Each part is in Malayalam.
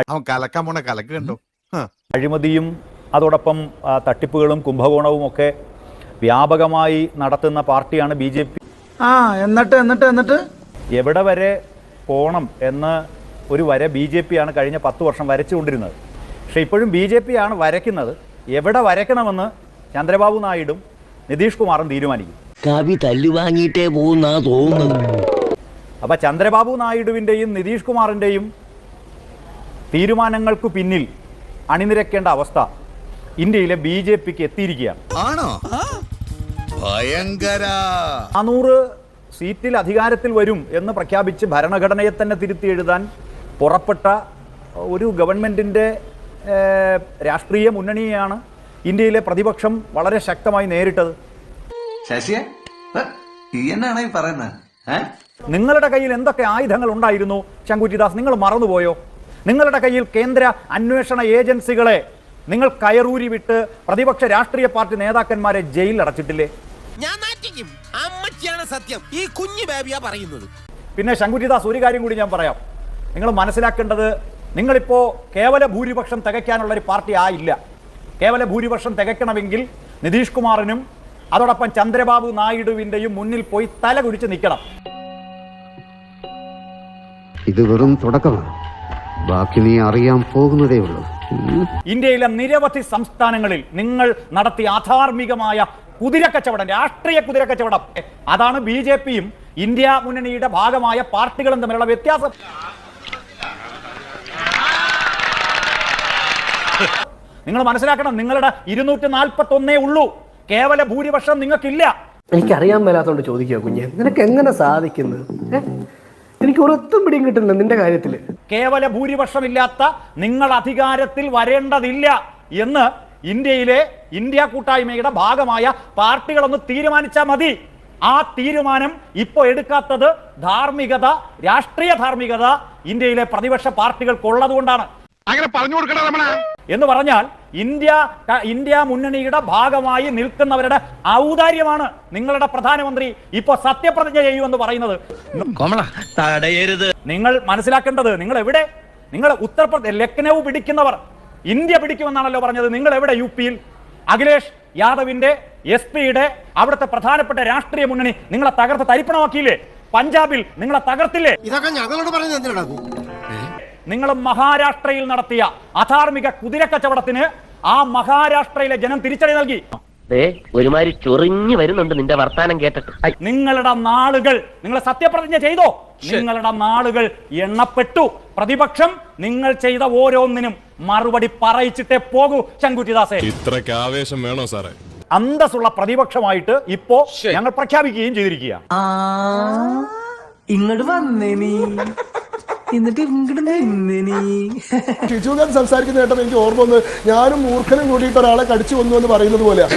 അവൻ കലക്കാൻ പോണ കലക്ക് കണ്ടോ. അഴിമതിയും അതോടൊപ്പം തട്ടിപ്പുകളും കുംഭകോണവും ഒക്കെ വ്യാപകമായി നടത്തുന്ന പാർട്ടിയാണ് ബി ജെ പി. ആ എന്നിട്ട് എന്നിട്ട് എന്നിട്ട്? എവിടെ വരെ പോണം എന്ന് ഒരു വര ബി ജെ പി ആണ് കഴിഞ്ഞ പത്ത് വർഷം വരച്ചുകൊണ്ടിരുന്നത്. പക്ഷേ ഇപ്പോഴും ബി ജെ പി ആണ് വരയ്ക്കുന്നത്. എവിടെ വരയ്ക്കണമെന്ന് ചന്ദ്രബാബു നായിഡും നിതീഷ് കുമാറും തീരുമാനിക്കും. കവി തല്ലുവാങ്ങിയിട്ടേ പോകുന്ന തോന്നുന്നു. അപ്പൊ ചന്ദ്രബാബു നായിഡുവിന്റെയും നിതീഷ് കുമാറിന്റെയും തീരുമാനങ്ങൾക്ക് പിന്നിൽ അണിനിരക്കേണ്ട അവസ്ഥ ഇന്ത്യയിലെ ബി ജെ പിക്ക് എത്തിയിരിക്കുകയാണ്. ആണോ? ഭയങ്കര. നാനൂറ് സീറ്റിൽ അധികാരത്തിൽ വരും എന്ന് പ്രഖ്യാപിച്ച് ഭരണഘടനയെ തന്നെ തിരുത്തി എഴുതാൻ പുറപ്പെട്ട ഒരു ഗവൺമെന്റിന്റെ രാഷ്ട്രീയ മുന്നണിയെയാണ് ഇന്ത്യയിലെ പ്രതിപക്ഷം വളരെ ശക്തമായി നേരിട്ടത്. ശശിയെ? എന്നാണ് ഈ പറയുന്നത്? നിങ്ങളുടെ കയ്യിൽ എന്തൊക്കെ ആയുധങ്ങൾ ഉണ്ടായിരുന്നു? ശങ്കുറ്റിദാസ് നിങ്ങൾ മറന്നുപോയോ? നിങ്ങളുടെ കയ്യിൽ കേന്ദ്ര അന്വേഷണ ഏജൻസികളെ നിങ്ങൾ കയറൂരി വിട്ട് പ്രതിപക്ഷ രാഷ്ട്രീയ പാർട്ടി നേതാക്കന്മാരെ ജയിലിൽ അടച്ചിട്ടില്ലേ? ഞാൻ നാറ്റിക്കും. അമ്മച്ചിയാണ് സത്യം. ഈ കുഞ്ഞു ബേബിയാ പറയുന്നത്. പിന്നെ ശങ്കുജിദാസ് ഒരു കാര്യം കൂടി ഞാൻ പറയാം. നിങ്ങൾ മനസ്സിലാക്കേണ്ടത് നിങ്ങളിപ്പോൾ കേവല ഭൂരിപക്ഷം തികയ്ക്കാനുള്ള ഒരു പാർട്ടി ആയില്ല കേവല ഭൂരിപക്ഷം തികയ്ക്കണമെങ്കിൽ നിതീഷ് കുമാറിനും അതോടൊപ്പം ചന്ദ്രബാബു നായിഡുവിന്റെയും മുന്നിൽ പോയി തല കുരിച്ച് നിൽക്കണം. ഇത് വെറും തുടക്കമാണ്. ബാക്കി നീ അറിയാൻ പോകുന്നതേ ഉള്ളൂ. ഇന്ത്യയിലെ നിരവധി സംസ്ഥാനങ്ങളിൽ നിങ്ങൾ നടത്തിയ അധാർമികമായ കുതിരക്കച്ചവടം രാഷ്ട്രീയ കുതിരക്കച്ചവടം അതാണ് ബി ജെ പിയും ഇന്ത്യ മുന്നണിയുടെ ഭാഗമായ പാർട്ടികളും തമ്മിലുള്ള വ്യത്യാസം. നിങ്ങൾ മനസ്സിലാക്കണം നിങ്ങളുടെ ഇരുന്നൂറ്റി നാൽപ്പത്തി ഒന്നേ ഉള്ളൂ. കേവല ഭൂരിപക്ഷം നിങ്ങൾക്കില്ല. എനിക്കറിയാൻ മേലാത്തോണ്ട് ചോദിക്കുക കുഞ്ഞെ. നിനക്ക് എങ്ങനെ സാധിക്കുന്നത്? എനിക്ക് ഒരൊത്തും പിടിയും കിട്ടുന്നില്ല നിന്റെ കാര്യത്തിൽ. കേവല ഭൂരിപക്ഷമില്ലാത്ത നിങ്ങൾ അധികാരത്തിൽ വരേണ്ടതില്ല എന്ന് ഇന്ത്യയിലെ ഇന്ത്യ കൂട്ടായ്മയുടെ ഭാഗമായ പാർട്ടികളൊന്ന് തീരുമാനിച്ചാൽ മതി. ആ തീരുമാനം ഇപ്പോൾ എടുക്കാത്തത് ധാർമ്മികത രാഷ്ട്രീയ ധാർമ്മികത ഇന്ത്യയിലെ പ്രതിപക്ഷ പാർട്ടികൾക്കുള്ളതുകൊണ്ടാണ്. അങ്ങനെ പറഞ്ഞു കൊടുക്കണം എന്ന് പറഞ്ഞാൽ ഇന്ത്യ ഇന്ത്യ മുന്നണിയുടെ ഭാഗമായി നിൽക്കുന്നവരുടെ ഔദാര്യമാണ് നിങ്ങളുടെ പ്രധാനമന്ത്രി ഇപ്പൊ സത്യപ്രതിജ്ഞ ചെയ്യുമെന്ന് പറയുന്നത്. തടയരുത്. നിങ്ങൾ മനസ്സിലാക്കേണ്ടത് നിങ്ങൾ എവിടെ നിങ്ങൾ ഉത്തർപ്രദേശ് ലക്നൗ പിടിക്കുന്നവർ. ഇന്ത്യ പിടിക്കുമെന്നാണല്ലോ പറഞ്ഞത്. നിങ്ങൾ എവിടെ യു പിയിൽ അഖിലേഷ് യാദവിന്റെ എസ് പിയുടെ അവിടുത്തെ പ്രധാനപ്പെട്ട രാഷ്ട്രീയ മുന്നണി നിങ്ങളെ തകർത്ത് തരിപ്പണമാക്കിയില്ലേ? പഞ്ചാബിൽ നിങ്ങളെ തകർത്തില്ലേ? ഇതൊക്കെ ഞങ്ങളോട് പറയുന്നത് എന്തിനാ നിങ്ങൾ മഹാരാഷ്ട്രയിൽ നടത്തിയ അധാർമിക കുതിരക്കച്ചവടത്തിന് ആ മഹാരാഷ്ട്രയിലെ ജനം തിരിച്ചടി നൽകി. ഒരുമാതിരി ചൊറിഞ്ഞു വരുന്നുണ്ട് നിന്റെ വർത്താനം കേട്ടിട്ട്. നിങ്ങളുടെ നാളുകൾ നിങ്ങൾ സത്യപ്രതിജ്ഞ ചെയ്തോ? നിങ്ങളുടെ നാളുകൾ എണ്ണപ്പെട്ടു. പ്രതിപക്ഷം നിങ്ങൾ ചെയ്ത ഓരോന്നിനും മറുപടി പറയിച്ചിട്ടേ പോകൂ ശങ്കുറ്റിദാസെ. ഇത്രയ്ക്ക് ആവേശം വേണോ സാറേ? അന്തസ്സുള്ള പ്രതിപക്ഷമായിട്ട് ഇപ്പോ ഞങ്ങൾ പ്രഖ്യാപിക്കുകയും ചെയ്തിരിക്കുക ഇങ്ങോട്ട് വന്നേ നീ. എന്നിട്ട് ഇങ്ങോട്ട് നിന്നേ നീ. ഷിജുഖാൻ സംസാരിക്കുന്ന കേട്ടപ്പോൾ എനിക്ക് ഓർമ്മ വന്ന് ഞാനും മൂർഖനും കൂടിയിട്ട് ഒരാളെ കടിച്ചു കൊന്നു എന്ന് പറയുന്നത് പോലെയാ.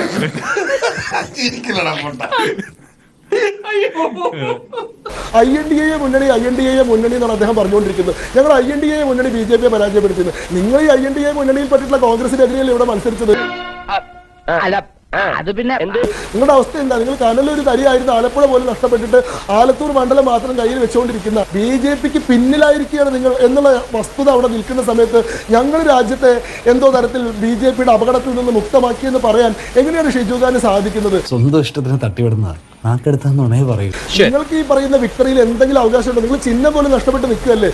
ഐ എൻ ഡി എ മുന്നണി ഐ എൻ ഡി എ മുന്നണി എന്നാണ് അദ്ദേഹം പറഞ്ഞുകൊണ്ടിരിക്കുന്നത്. ഞങ്ങൾ ഐ എൻ ഡി എ മുന്നണി ബി ജെ പിയെ പരാജയപ്പെടുത്തുന്നത് നിങ്ങൾ ഈ ഐ എൻ ഡി എ മുന്നണിയിൽ പറ്റിയിട്ടുള്ള കോൺഗ്രസിനെതിരെയല്ലേ ഇവിടെ മത്സരിച്ചത്? അല്ല അത് പിന്നെ നിങ്ങളുടെ അവസ്ഥ എന്താ? നിങ്ങൾ കനലൊരു തരിയായിരുന്നു ആലപ്പുഴ പോലും നഷ്ടപ്പെട്ടിട്ട് ആലത്തൂർ മണ്ഡലം മാത്രം കയ്യിൽ വെച്ചുകൊണ്ടിരിക്കുന്ന ബി ജെ പിക്ക് പിന്നിലായിരിക്കുകയാണ് നിങ്ങൾ എന്നുള്ള വസ്തുത അവിടെ നിൽക്കുന്ന സമയത്ത് ഞങ്ങൾ രാജ്യത്തെ എന്തോ തരത്തിൽ ബി ജെ പിയുടെ അപകടത്തിൽ നിന്ന് മുക്തമാക്കിയെന്ന് പറയാൻ എങ്ങനെയാണ് ഷിജുഖാന് സാധിക്കുന്നത്? സ്വന്തം ഇഷ്ടത്തിന് തട്ടിവിടുന്ന നാക്കെടുത്താന്നുണേ പറയൂ. നിങ്ങൾക്ക് ഈ പറയുന്ന വിക്ടറിയിൽ എന്തെങ്കിലും അവകാശമുണ്ടോ? നിങ്ങൾ ചിഹ്നം പോലും നഷ്ടപ്പെട്ട് നിൽക്കുകയല്ലേ?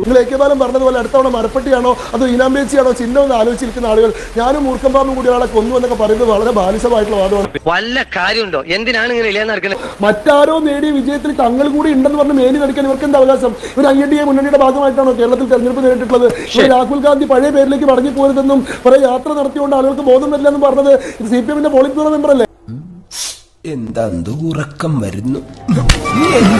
നിങ്ങൾ എ കെ ബാലൻ പറഞ്ഞതുപോലെ അടുത്തവണ മരപ്പെട്ടിയാണോ അതോ ഇനാമ്പേച്ചിയാണോ ചിഹ്നം എന്ന് ആലോചിച്ചിരിക്കുന്ന ആളുകൾ? ഞാനും മൂർക്കമ്പാമ്പും കൂടി ഒരാളെ കൊന്നു എന്നൊക്കെ പറയുന്നത് വളരെ ബാലിശമായിട്ടുള്ള വാദമാണ്. വല്ല കാര്യമുണ്ടോ? എന്തിനാണ് ഇങ്ങനെ മറ്റാരോ നേടിയ വിജയത്തിൽ തങ്ങൾ കൂടി ഉണ്ടെന്ന് പറഞ്ഞ് മേനി നടിക്കാൻ ഇവർക്ക് എന്താ അവകാശം? ഇവർ ഐ എൻ ഡി എ മുന്നണിയുടെ ഭാഗമായിട്ടാണോ കേരളത്തിൽ തെരഞ്ഞെടുപ്പ് നേരിട്ടിട്ടുള്ളത്? ഇവർ രാഹുൽ ഗാന്ധി പഴയ പേരിലേക്ക് മടങ്ങി പോരുതെന്നും കുറെ യാത്ര നടത്തിയുകൊണ്ട് ആളുകൾക്ക് ബോധം വരില്ലെന്നും പറഞ്ഞത് ഇത് സി പി എമ്മിന്റെ പോളിറ്റ് ബ്യൂറോ മെമ്പർ അല്ലേ എന്താ ഉറക്കം വരുന്നു.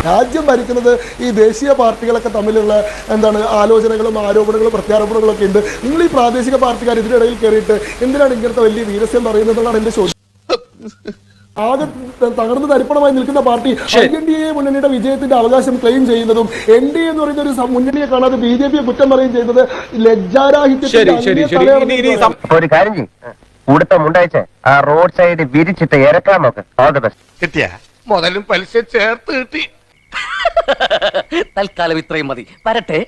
രാജ്യം ഭരിക്കുന്നത് ഈ ദേശീയ പാർട്ടികളൊക്കെ തമ്മിലുള്ള എന്താണ് ആലോചനകളും ആരോപണങ്ങളും പ്രത്യാരോപണങ്ങളും ഒക്കെ ഉണ്ട്. നിങ്ങൾ ഈ പ്രാദേശിക പാർട്ടിക്കാർ ഇതിനിടയിൽ കയറിയിട്ട് എന്തിനാണ് ഇങ്ങനത്തെ വലിയ വീരസ്യം പറയുന്നത് എന്നാണ് എന്റെ ചോദ്യം. ആകെ തകർന്ന് തരിപ്പണമായി നിൽക്കുന്ന party I N D A മുന്നണിയുടെ വിജയത്തിന്റെ അവകാശം ക്ലെയിം ചെയ്യുന്നതും എൻ ഡി എന്ന് പറയുന്ന ഒരു മുന്നണിയെ കാണാതെ ബി ജെ പിയെ കുറ്റം പറയുകയും ചെയ്യുന്നത് ലജ്ജാരാഹിത്യത്തിന്റെ ഉടുത്ത മുണ്ടയച്ച് ആ റോഡ് സൈഡ് വിരിച്ചിട്ട് ഇറക്കാൻ നോക്ക്. ഓൾ ദി ബെസ്റ്റ് കിട്ടിയ? മുതലും പലിശ ചേർത്ത് കിട്ടി. തൽക്കാലം ഇത്രയും മതി. വരട്ടെ.